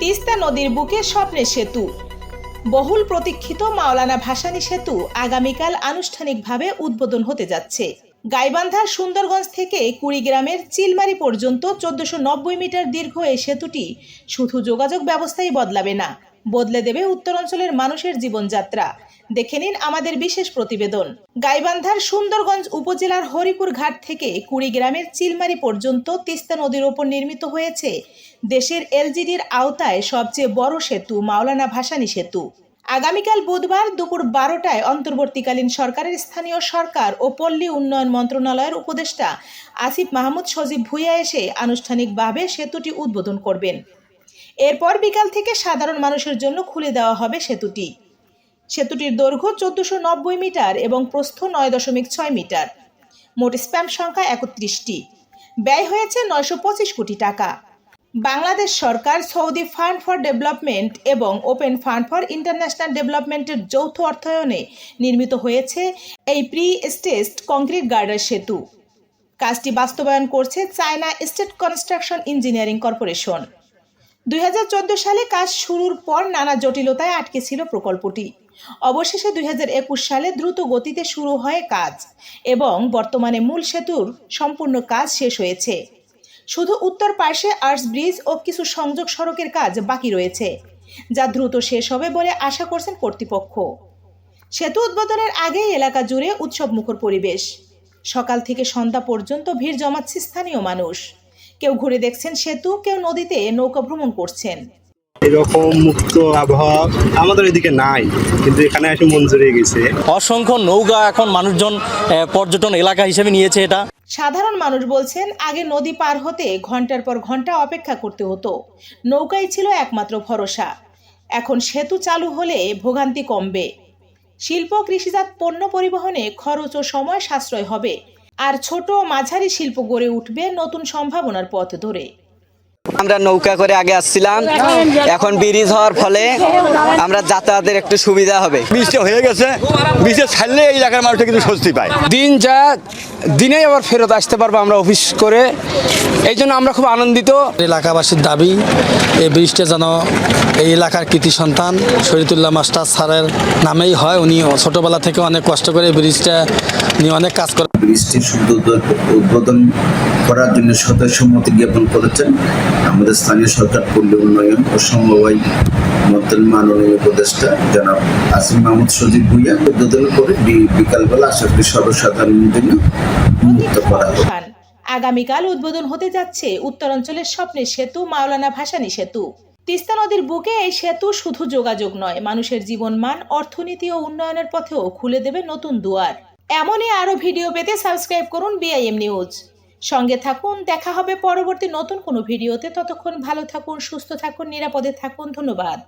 তিস্তা নদীর বুকে স্বপ্নের সেতু। বহুল প্রতীক্ষিত মাওলানা ভাসানী সেতু আগামীকাল আনুষ্ঠানিকভাবে উদ্বোধন হতে যাচ্ছে। গাইবান্ধার সুন্দরগঞ্জ থেকে কুড়িগ্রামের চিলমারি পর্যন্ত চোদ্দশো মিটার দীর্ঘ এই সেতুটি শুধু যোগাযোগ ব্যবস্থাই বদলাবে না বদলে দেবে উত্তরাঞ্চলের মানুষের জীবনযাত্রা। দেখে নিন আমাদের বিশেষ প্রতিবেদন। গাইবান্ধার সুন্দরগঞ্জ উপজেলার হরিপুর ঘাট থেকে কুড়িগ্রামের চিলমারি পর্যন্ত তিস্তা নদীর ওপর নির্মিত হয়েছে দেশের এলজিডির আওতায় সবচেয়ে বড় সেতু মাওলানা ভাসানী সেতু। আগামীকাল বুধবার দুপুর বারোটায় অন্তর্বর্তীকালীন সরকারের স্থানীয় সরকার ও পল্লী উন্নয়ন মন্ত্রণালয়ের উপদেষ্টা আসিফ মাহমুদ সজীব ভুইয়া এসে আনুষ্ঠানিকভাবে সেতুটি উদ্বোধন করবেন। এরপর বিকাল থেকে সাধারণ মানুষের জন্য খুলে দেওয়া হবে সেতুটি। সেতুটির দৈর্ঘ্য চোদ্দশো নব্বই মিটার এবং প্রস্থ নয় দশমিক ছয় মিটার। মোট স্প্যাম সংখ্যা একত্রিশটি। ব্যয় হয়েছে নয়শো পঁচিশ কোটি টাকা। বাংলাদেশ সরকার সৌদি ফান্ড ফর ডেভেলপমেন্ট এবং ওপেন ফান্ড ফর ইন্টারন্যাশনাল ডেভেলপমেন্টের যৌথ অর্থায়নে নির্মিত হয়েছে এই প্রি স্টেজড কংক্রিট গার্ডার সেতু। কাজটি বাস্তবায়ন করছে China state construction engineering corporation. দুই হাজার চোদ্দ সালে কাজ শুরুর পর নানা জটিলতায় আটকে ছিল প্রকল্পটি। অবশেষে দুই হাজার একুশ সালে দ্রুত গতিতে শুরু হয় কাজ এবং বর্তমানে মূল সেতুর সম্পূর্ণ কাজ শেষ হয়েছে। শুধু উত্তর পার্শ্বে আর্টস ব্রিজ ও কিছু সংযোগ সড়কের কাজ বাকি রয়েছে, যা দ্রুত শেষ হবে বলে আশা করছেন কর্তৃপক্ষ। সেতু উদ্বোধনের আগেই এলাকা জুড়ে উৎসব মুখর পরিবেশ। সকাল থেকে সন্ধ্যা পর্যন্ত ভিড় জমাচ্ছে স্থানীয় মানুষ। কেউ ঘুরে দেখছেন সেতু কেউ নদীতে নৌকা ভ্রমণ করছেন। এরকম মুক্ত আবহাওয়া আমাদের এদিকে নাই কিন্তু এখানে এসে মন গেছে। অসংখ্য নৌকা এখন মানুষজন আহ, পর্যটন এলাকা হিসেবে নিয়েছে এটা। সাধারণ মানুষ বলছেন আগে নদী পার হতে ঘণ্টার পর ঘণ্টা অপেক্ষা করতে হতো। নৌকাই ছিল একমাত্র ভরসা। এখন সেতু চালু হলে ভোগান্তি কমবে। শিল্প কৃষিজাত পণ্য পরিবহনে খরচ ও সময় সাশ্রয় হবে। আর ছোট মাঝারি শিল্প গড়ে উঠবে নতুন সম্ভাবনার পথ ধরে। আমরা নৌকা করে আগে আসছিলাম। এখন ব্রিজ হওয়ার ফলে আমরা যাতায়াতের একটু সুবিধা হবে। বৃষ্টি হয়ে গেছে। বৃষ্টি ছাড়লে এই এলাকার মানুষটা কিন্তু স্বস্তি পায়। দিন যা দিনেই আবার ফেরত আসতে পারব আমরা অফিস করে। এই জন্য আমরা খুব আনন্দিত। এলাকাবাসীর দাবি এই ব্রিজটা যেন এই এলাকার কৃতি সন্তান শরীতুল্লাহ মাস্টার স্যারের নামেই হয়। উনি ছোটবেলা থেকে অনেক কষ্ট করে এই ব্রিজটা নিয়ে অনেক কাজ করে ব্রিজটির শুদ্ধ উদ্বোধন করার জন্য সদস্য সদস্যমতি জ্ঞাপন করেছেন। আমাদের স্থানীয় সরকার পল্লী উন্নয়ন ও সমবায় মন্ত্রীর মাননীয় উপদেষ্টা জনাব আসিম মাহমুদ সজিব ভুইয়া উদ্বোধন করে বিকালবেলা আশা করি সর্বসাধারণের জন্য উন্মুক্ত করা হবে আগামীকাল উদ্বোধন হতে যাচ্ছে উত্তরাঞ্চলের স্বপ্নের সেতু মাওলানা ভাসানী সেতু। তিস্তা নদীর বুকে এই সেতু শুধু যোগাযোগ নয়, মানুষের জীবন মান অর্থনীতি ও উন্নয়নের পথেও খুলে দেবে নতুন দুয়ার। এমনই আরও ভিডিও পেতে সাবস্ক্রাইব করুন বিআইএম নিউজ সঙ্গে থাকুন, দেখা হবে পরবর্তী নতুন কোনো ভিডিওতে। ততক্ষণ ভালো থাকুন, সুস্থ থাকুন, নিরাপদে থাকুন। ধন্যবাদ।